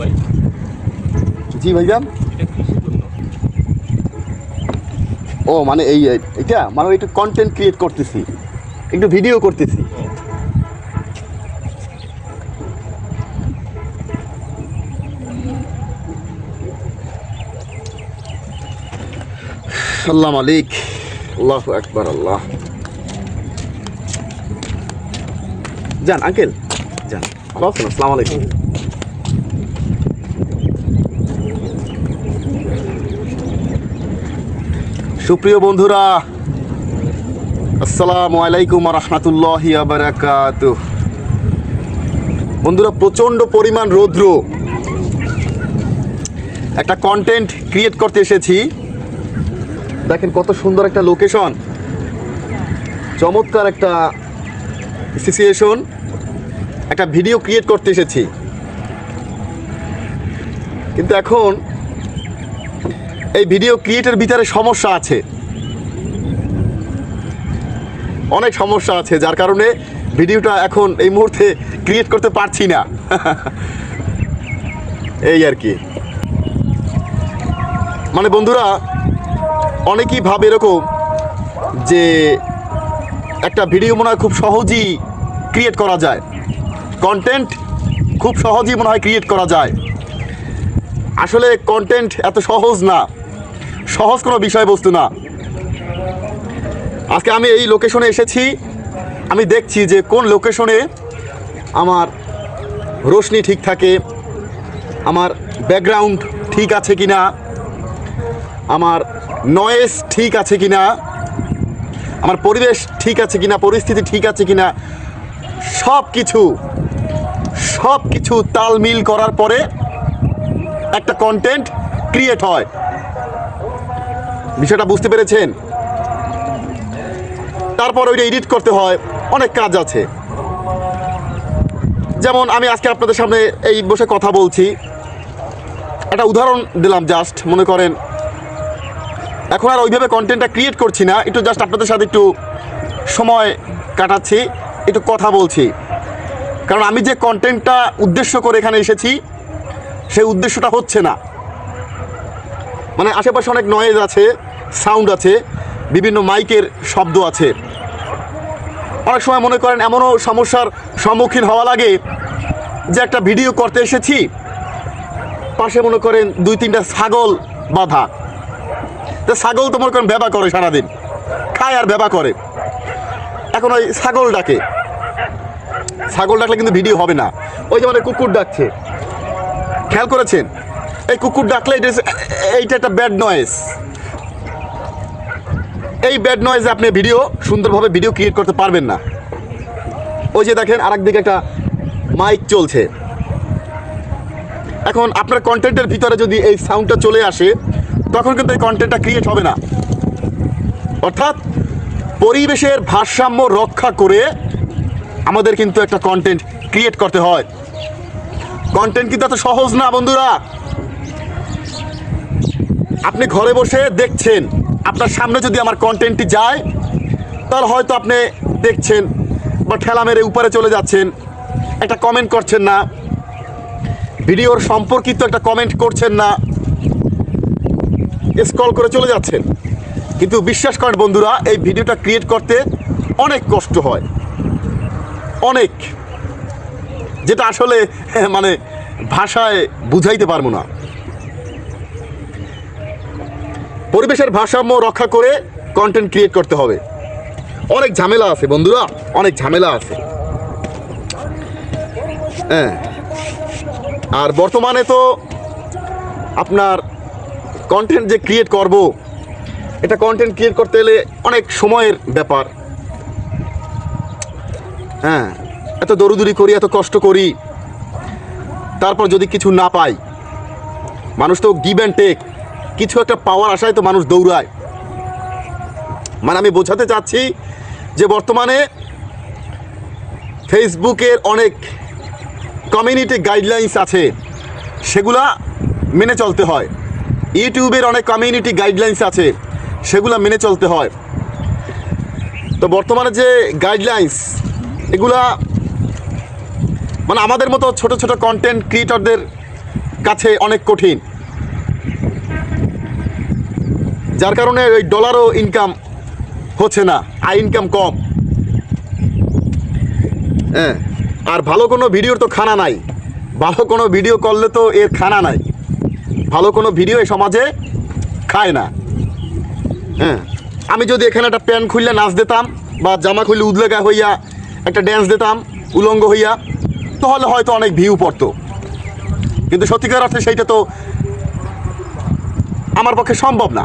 ভাই। জি ভাইজান। ও মানে এই এটা? মানে একটু কন্টেন্ট ক্রিয়েট করতেছি। একটু ভিডিও করতেছি। আল্লাহ মালিক আল্লাহ একবার আল্লাহ। যান আঙ্কেল। যান আসসালামু আলাইকুম। সুপ্রিয় বন্ধুরা, আসসালামু আলাইকুম রহমতুল্লাহ বারাকাত বন্ধুরা, প্রচণ্ড পরিমাণ রৌদ্র। একটা কন্টেন্ট ক্রিয়েট করতে এসেছি। দেখেন কত সুন্দর একটা লোকেশন চমৎকার একটা সিচুয়েশন একটা ভিডিও ক্রিয়েট করতে এসেছি। কিন্তু এখন এই ভিডিও ক্রিয়েটের ভিতরে সমস্যা আছে। অনেক সমস্যা আছে, যার কারণে ভিডিওটা এখন এই মুহূর্তে ক্রিয়েট করতে পারছি না। এই আর কি। মানে বন্ধুরা, অনেকেই ভাবে এরকম যে একটা ভিডিও মনে হয় খুব সহজেই ক্রিয়েট করা যায়। কন্টেন্ট খুব সহজেই মনে হয় ক্রিয়েট করা যায়। আসলে কন্টেন্ট এত সহজ না। সহজ কোনো বিষয়বস্তু না। আজকে আমি এই লোকেশনে এসেছি। আমি দেখছি যে কোন লোকেশনে আমার রোশনি ঠিক থাকে, আমার ব্যাকগ্রাউন্ড ঠিক আছে কি না আমার নয়েস ঠিক আছে কি না আমার পরিবেশ ঠিক আছে কি না পরিস্থিতি ঠিক আছে কি না সব কিছু সব কিছু তালমিল করার পরে একটা কন্টেন্ট ক্রিয়েট হয়। বিষয়টা বুঝতে পেরেছেন? তারপর ওইটা এডিট করতে হয়, অনেক কাজ আছে। যেমন আমি আজকে আপনাদের সামনে এই বসে কথা বলছি। একটা উদাহরণ দিলাম জাস্ট মনে করেন। এখন আর ওইভাবে কন্টেন্টটা ক্রিয়েট করছি না, একটু জাস্ট আপনাদের সাথে একটু সময় কাটাচ্ছি, একটু কথা বলছি। কারণ আমি যে কন্টেন্টটা উদ্দেশ্য করে এখানে এসেছি, সেই উদ্দেশ্যটা হচ্ছে না। মানে আশেপাশে অনেক নয়েজ আছে। সাউন্ড আছে, বিভিন্ন মাইকের শব্দ আছে। অনেক সময় মনে করেন এমনও সমস্যার সম্মুখীন হওয়া লাগে যে একটা ভিডিও করতে এসেছি, পাশে মনে করেন দুই তিনটা ছাগল বাধা। তো ছাগল তো মনে করেন ব্যবা করে সারাদিন, খায় আর ব্যবা করে। এখন ওই ছাগল ডাকে। ছাগল ডাকলে কিন্তু ভিডিও হবে না। ওই যে মানে কুকুর ডাকছে। খেয়াল করেছেন? এই কুকুর ডাকলে এটা এইটা একটা ব্যাড নয়েস এই ব্যাড নয়েজে আপনি ভিডিও সুন্দরভাবে ভিডিও ক্রিয়েট করতে পারবেন না। ওই যে দেখেন, আরেক দিকে একটা মাইক চলছে। এখন আপনার কন্টেন্টের ভিতরে যদি এই সাউন্ডটা চলে আসে, তখন কিন্তু এই কন্টেন্টটা ক্রিয়েট হবে না। অর্থাৎ পরিবেশের ভারসাম্য রক্ষা করে আমাদের কিন্তু একটা কন্টেন্ট ক্রিয়েট করতে হয়। কন্টেন্ট কিন্তু এত সহজ না, বন্ধুরা। আপনি ঘরে বসে দেখছেন। আপনার সামনে যদি আমার কন্টেন্টটি যায়, তাহলে হয়তো আপনি দেখছেন বা ঠেলা মেরে উপরে চলে যাচ্ছেন। একটা কমেন্ট করছেন না। ভিডিওর সম্পর্কিত একটা কমেন্ট করছেন না। স্ক্রল করে চলে যাচ্ছেন। কিন্তু বিশ্বাস করেন বন্ধুরা, এই ভিডিওটা ক্রিয়েট করতে অনেক কষ্ট হয়। অনেক। যেটা আসলে মানে ভাষায় বুঝাইতে পারব না। পরিবেশের ভারসাম্য রক্ষা করে কন্টেন্ট ক্রিয়েট করতে হবে। অনেক ঝামেলা আছে বন্ধুরা, অনেক ঝামেলা আছে। হ্যাঁ। আর বর্তমানে তো আপনার কন্টেন্ট যে ক্রিয়েট করব, এটা কন্টেন্ট ক্রিয়েট করতে গেলে অনেক সময়ের ব্যাপার। হ্যাঁ এত দৌড়ুদুরি করি, এত কষ্ট করি, তারপর যদি কিছু না পাই, মানুষ তো গিভ অ্যান্ড টেক কিছু একটা পাওয়ার আশায় তো মানুষ দৌড়ায়। মানে আমি বোঝাতে চাচ্ছি যে বর্তমানে ফেসবুকের অনেক কমিউনিটি গাইডলাইন্স আছে, সেগুলা মেনে চলতে হয়। ইউটিউবের অনেক কমিউনিটি গাইডলাইন্স আছে, সেগুলা মেনে চলতে হয়। তো বর্তমানে যে গাইডলাইন্স এগুলা মানে আমাদের মতো ছোট ছোট কন্টেন্ট ক্রিয়েটরদের কাছে অনেক কঠিন। যার কারণে ওই ডলারও ইনকাম হচ্ছে না আই ইনকাম কম। হ্যাঁ আর ভালো কোনো ভিডিওর তো খানা নাই। ভালো কোনো ভিডিও করলে তো এর খানা নাই। ভালো কোনো ভিডিও এই সমাজে খায় না। হ্যাঁ আমি যদি এখানে একটা প্যান্ট খুললে নাচ দিতাম বা জামা খুললে উদলেগা হইয়া একটা ড্যান্স দিতাম, উলঙ্গ হইয়া, তাহলে হয়তো অনেক ভিউ পড়তো। কিন্তু সত্যিকার অর্থে সেইটা তো আমার পক্ষে সম্ভব না।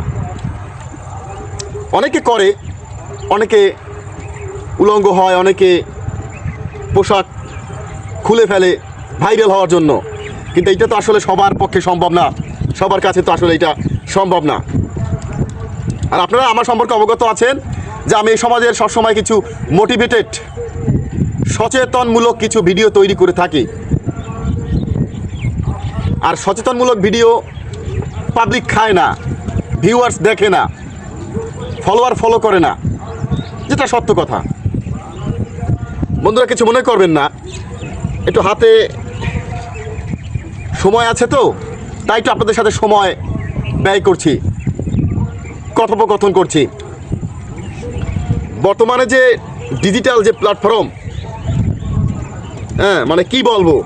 অনেকে করে, অনেকে উলঙ্গ হয়, অনেকে পোশাক খুলে ফেলে ভাইরাল হওয়ার জন্য। কিন্তু এটা তো আসলে সবার পক্ষে সম্ভব না। সবার কাছে তো আসলে এটা সম্ভব না। আর আপনারা আমার সম্পর্কে অবগত আছেন যে আমি এই সমাজের সবসময় কিছু মোটিভেটেড সচেতনমূলক কিছু ভিডিও তৈরি করে থাকি। আর সচেতনমূলক ভিডিও পাবলিক খায় না ভিউয়ার্স দেখে না। ফলোয়ার ফলো করে না। যেটা সত্য কথা। বন্ধুরা, কিছু মনে করবেন না। একটু হাতে সময় আছে তো? তাই একটু আপনাদের সাথে সময় ব্যয় করছি। কথোপকথন করছি। বর্তমানে যে ডিজিটাল যে প্ল্যাটফর্ম হ্যাঁ মানে কি বলব?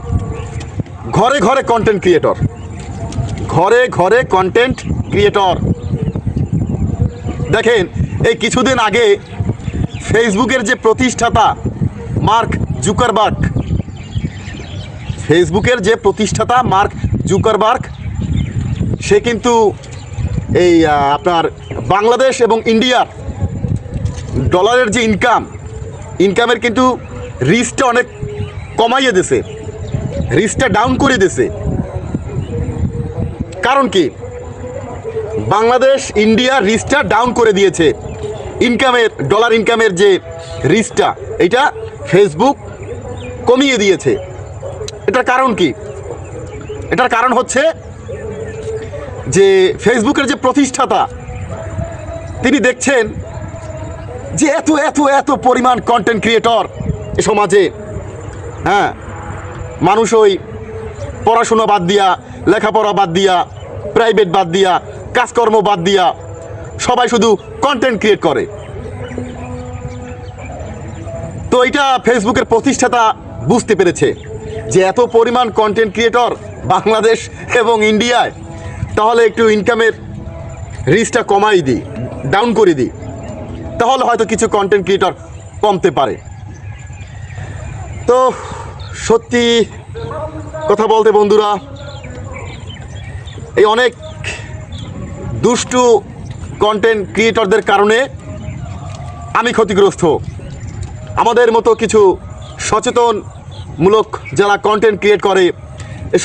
ঘরে ঘরে কন্টেন্ট ক্রিয়েটর ঘরে ঘরে কন্টেন্ট ক্রিয়েটর দেখেন, এই কিছুদিন আগে ফেসবুকের যে প্রতিষ্ঠাতা মার্ক জুকারবার্গ, ফেসবুকের যে প্রতিষ্ঠাতা মার্ক জুকারবার্গ, সে কিন্তু এই আপনার বাংলাদেশ এবং ইন্ডিয়ার ডলারের যে ইনকাম ইনকামের কিন্তু রিস্কটা অনেক কমাইয়ে দিছে রিস্কটা ডাউন করে দিছে কারণ কি? বাংলাদেশ, ইন্ডিয়া রিস্কটা ডাউন করে দিয়েছে। ইনকামের ডলার ইনকামের যে রিস্কটা এটা ফেসবুক কমিয়ে দিয়েছে। এটার কারণ কি? এটার কারণ হচ্ছে যে ফেসবুকের যে প্রতিষ্ঠাতা, তিনি দেখছেন যে এত এত এত পরিমাণ কন্টেন্ট ক্রিয়েটর সমাজে হ্যাঁ মানুষ ওই পড়াশোনা বাদ দিয়া, লেখাপড়া বাদ দিয়া প্রাইভেট বাদ দিয়া কাজকর্ম বাদ দিয়া সবাই শুধু কন্টেন্ট ক্রিয়েট করে। তো এটা ফেসবুকের প্রতিষ্ঠাতা বুঝতে পেরেছে যে এত পরিমাণ কন্টেন্ট ক্রিয়েটর বাংলাদেশ এবং ইন্ডিয়ায়, তাহলে একটু ইনকামের রিস্কটা কমাই দিই ডাউন করে দিই, তাহলে হয়তো কিছু কন্টেন্ট ক্রিয়েটর কমতে পারে। তো সত্যি কথা বলতে বন্ধুরা, এই অনেক দুষ্টু কন্টেন্ট ক্রিয়েটরদের কারণে আমি ক্ষতিগ্রস্ত। আমাদের মতো কিছু সচেতনমূলক যারা কন্টেন্ট ক্রিয়েট করে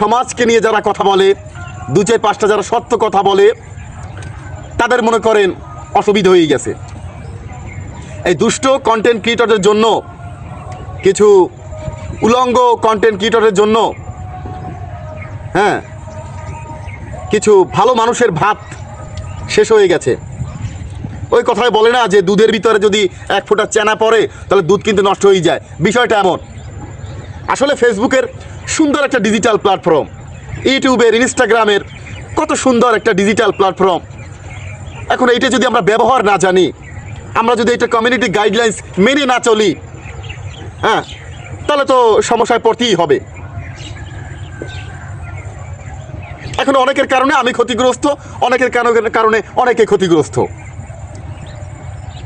সমাজকে নিয়ে যারা কথা বলে, দু চার পাঁচটা যারা সত্য কথা বলে, তাদের মনে করেন অসুবিধা হয়ে গেছে। এই দুষ্ট কন্টেন্ট ক্রিয়েটরদের জন্য, কিছু উলঙ্গ কন্টেন্ট ক্রিয়েটরের জন্য হ্যাঁ কিছু ভালো মানুষের ভাত শেষ হয়ে গেছে। ওই কথায় বলে না যে দুধের ভিতরে যদি এক ফোঁটা চেনা পড়ে, তাহলে দুধ কিন্তু নষ্ট হয়ে যায়। বিষয়টা এমন। আসলে ফেসবুকের সুন্দর একটা ডিজিটাল প্ল্যাটফর্ম ইউটিউবের, ইনস্টাগ্রামের কত সুন্দর একটা ডিজিটাল প্ল্যাটফর্ম এখন এইটা যদি আমরা ব্যবহার না জানি, আমরা যদি এটা কমিউনিটি গাইডলাইন্স মেনে না চলি হ্যাঁ তাহলে তো সমস্যায় পড়তেই হবে। এখন অনেকের কারণে আমি ক্ষতিগ্রস্ত, অনেকের কারণে অনেকে ক্ষতিগ্রস্ত।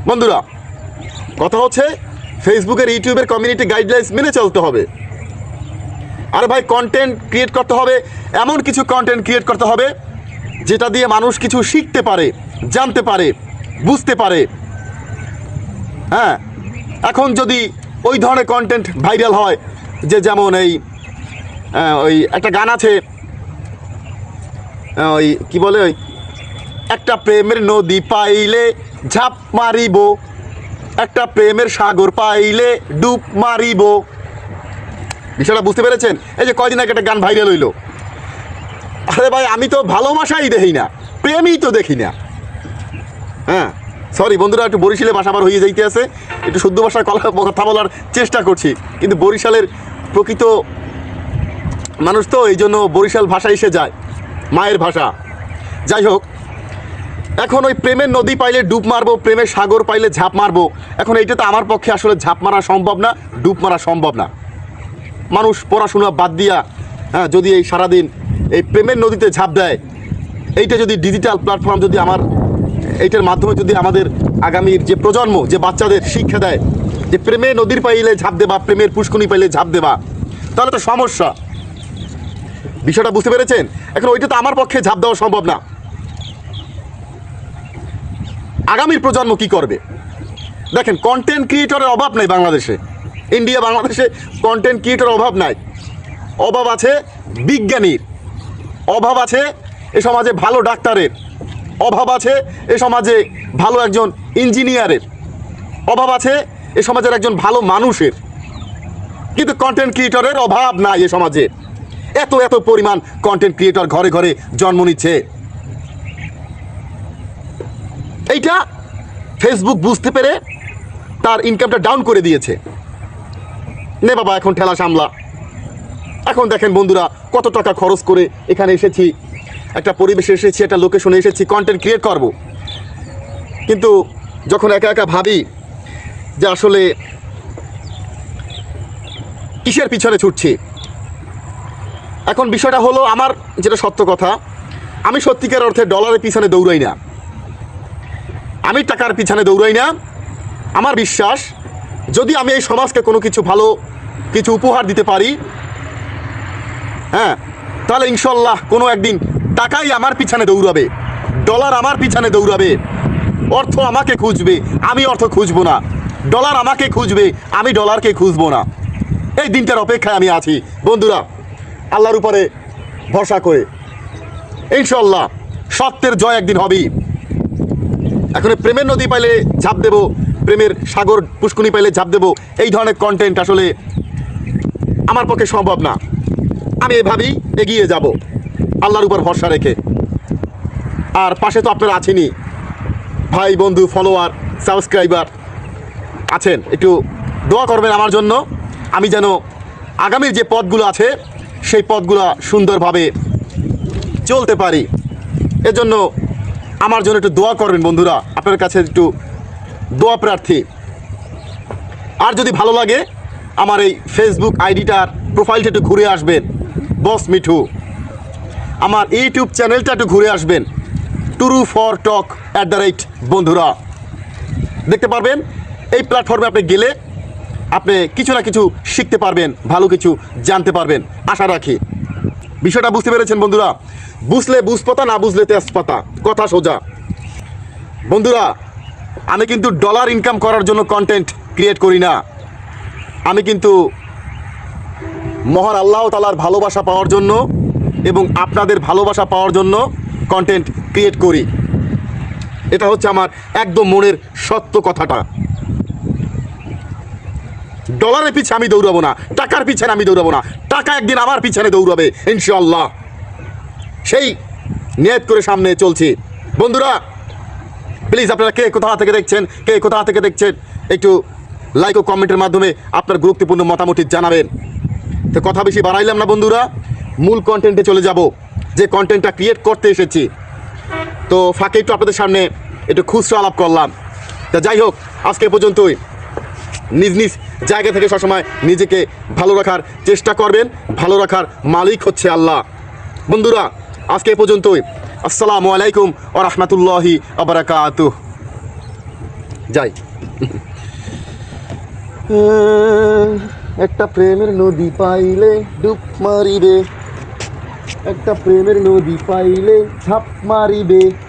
বন্ধুরা, কথা হচ্ছে ফেসবুকের ইউটিউবের কমিউনিটি গাইডলাইন্স মেনে চলতে হবে। আর ভাই কন্টেন্ট ক্রিয়েট করতে হবে, এমন কিছু কন্টেন্ট ক্রিয়েট করতে হবে, যেটা দিয়ে মানুষ কিছু শিখতে পারে, জানতে পারে, বুঝতে পারে। হ্যাঁ এখন যদি ওই ধরনের কন্টেন্ট ভাইরাল হয়, যে যেমন এই ওই একটা গান আছে ওই কি বলে ওই? একটা প্রেমের নদী পাইলে ঝাপ মারিব, একটা প্রেমের সাগর পাইলে ডুব মারিব। বিষয়টা বুঝতে পেরেছেন? এই যে কয়দিন আগে একটা গান ভাইরাল হইল। আরে ভাই, আমি তো ভালোবাসাই দেখি না, প্রেমই তো দেখি না। হ্যাঁ সরি বন্ধুরা, একটু বরিশালে বাসা আমার হয়ে যাইতে আছে। একটু শুদ্ধ ভাষায় কথা বলার চেষ্টা করছি, কিন্তু বরিশালের প্রকৃত মানুষ তো, এই জন্য বরিশাল ভাষা এসে যায়। মায়ের ভাষা। যাই হোক, এখন ওই প্রেমের নদী পাইলে ডুব মারবো, প্রেমের সাগর পাইলে ঝাঁপ মারবো। এখন এইটা তো আমার পক্ষে আসলে ঝাঁপ মারা সম্ভব না, ডুব মারা সম্ভব না। মানুষ পড়াশোনা বাদ দিয়া হ্যাঁ যদি এই সারাদিন এই প্রেমের নদীতে ঝাঁপ দেয়, এইটা যদি ডিজিটাল প্ল্যাটফর্ম যদি আমার, এইটার মাধ্যমে যদি আমাদের আগামীর যে প্রজন্ম, যে বাচ্চাদের শিক্ষা দেয়, যে প্রেমের নদীর পাইলে ঝাঁপ দেবা, প্রেমের পুষ্কুনি পাইলে ঝাঁপ দেবা, তাহলে তো সমস্যা। বিষয়টা বুঝতে পেরেছেন? এখন ওইটা তো আমার পক্ষে ঝাঁপ দেওয়া সম্ভব না। আগামীর প্রজন্ম কি করবে? দেখেন কন্টেন্ট ক্রিয়েটরের অভাব নাই বাংলাদেশে। ইন্ডিয়া বাংলাদেশে কন্টেন্ট ক্রিয়েটরের অভাব নাই। অভাব আছে বিজ্ঞানীর। অভাব আছে এ সমাজে ভালো ডাক্তারের। অভাব আছে এ সমাজে ভালো একজন ইঞ্জিনিয়ারের অভাব আছে এ সমাজের একজন ভালো মানুষের। কিন্তু কন্টেন্ট ক্রিয়েটরের অভাব নাই এ সমাজে। এত এত পরিমাণ কন্টেন্ট ক্রিয়েটর ঘরে ঘরে জন্ম নিচ্ছে। এইটা ফেসবুক বুঝতে পেরে তার ইনকামটা ডাউন করে দিয়েছে। নে বাবা, এখন ঠেলা সামলা। এখন দেখেন বন্ধুরা, কত টাকা খরচ করে এখানে এসেছি। একটা পরিবেশে এসেছি, একটা লোকেশনে এসেছি কন্টেন্ট ক্রিয়েট করব। কিন্তু যখন একা একা ভাবি যে আসলে কিসের পিছনে ছুটছি এখন বিষয়টা হলো আমার যেটা সত্য কথা, আমি সত্যিকার অর্থে ডলারের পিছনে দৌড়াই না। আমি টাকার পিছনে দৌড়াই না। আমার বিশ্বাস, যদি আমি এই সমাজকে কোনো কিছু ভালো কিছু উপহার দিতে পারি হ্যাঁ তাহলে ইনশাল্লাহ কোনো একদিন টাকাই আমার পিছনে দৌড়াবে। ডলার আমার পিছনে দৌড়াবে। অর্থ আমাকে খুঁজবে, আমি অর্থ খুঁজবো না। ডলার আমাকে খুঁজবে, আমি ডলারকে খুঁজবো না। এই দিনটার অপেক্ষায় আমি আছি। বন্ধুরা আল্লাহর উপরে ভরসা করে। ইনশাল্লাহ সত্যের জয় একদিন হবেই। এখন প্রেমের নদী পাইলে ঝাঁপ দেবো, প্রেমের সাগর পুষ্কুনি পাইলে ঝাঁপ দেবো। এই ধরনের কন্টেন্ট আসলে আমার পক্ষে সম্ভব না। আমি এভাবেই এগিয়ে যাব, আল্লাহর উপর ভরসা রেখে। আর পাশে তো আপনারা আছেনই। ভাই, বন্ধু ফলোয়ার সাবস্ক্রাইবার আছেন। একটু দোয়া করবেন আমার জন্য। আমি যেন আগামীর যে পথগুলো আছে সেই পথগুলো সুন্দরভাবে চলতে পারি। এজন্য আমার জন্য একটু দোয়া করবেন বন্ধুরা। আপনার কাছে একটু দোয়া প্রার্থী। আর যদি ভালো লাগে, আমার এই ফেসবুক আইডিটার প্রোফাইলটা একটু ঘুরে আসবেন। বস মিঠু। আমার ইউটিউব চ্যানেলটা একটু ঘুরে আসবেন। True for talk at the rate বন্ধুরা। দেখতে পারবেন, এই প্ল্যাটফর্মে আপনি গেলে আপনি কিছু না কিছু শিখতে পারবেন, ভালো কিছু জানতে পারবেন। আশা রাখি। বিষয়টা বুঝতে পেরেছেন বন্ধুরা? বুঝলে বুঝপাতা, না বুঝলে তেজপাতা। কথা সোজা। বন্ধুরা, আমি কিন্তু ডলার ইনকাম করার জন্য কন্টেন্ট ক্রিয়েট করি না। আমি কিন্তু মহান আল্লাহ তালার ভালোবাসা পাওয়ার জন্য এবং আপনাদের ভালোবাসা পাওয়ার জন্য কন্টেন্ট ক্রিয়েট করি। এটা হচ্ছে আমার একদম মনের সত্য কথাটা। ডলারের পিছে আমি দৌড়াবো না, টাকার পিছনে আমি দৌড়াবো না, টাকা একদিন আমার পিছনে দৌড়াবে ইনশাল্লাহ সেই নিয়ত করে সামনে চলছি। বন্ধুরা প্লিজ আপনারা কে কোথা থেকে দেখছেন, কে কোথা থেকে দেখছেন, একটু লাইক ও কমেন্টের মাধ্যমে আপনার গুরুত্বপূর্ণ মতামত জানাবেন। তো কথা বেশি বাড়াইলাম না বন্ধুরা, মূল কন্টেন্টে চলে যাব, যে কন্টেন্টটা ক্রিয়েট করতে এসেছি। তো ফাঁকে একটু আপনাদের সামনে একটু খুচরো আলাপ করলাম। তা যাই হোক, আজকে পর্যন্তই। নিজ নিজ জায়গা থেকে সবসময় নিজেকে ভালো রাখার চেষ্টা করবেন। ভালো রাখার মালিক হচ্ছে আল্লাহ। বন্ধুরা, আজকে পর্যন্তই। আসসালামু আলাইকুম ও রহমতুল্লাহি আবরাকাত যাই। একটা প্রেমের নদী পাইলে ডুব মারিবে। একটা প্রেমের নদী পাইলে ঝাপ মারিবে।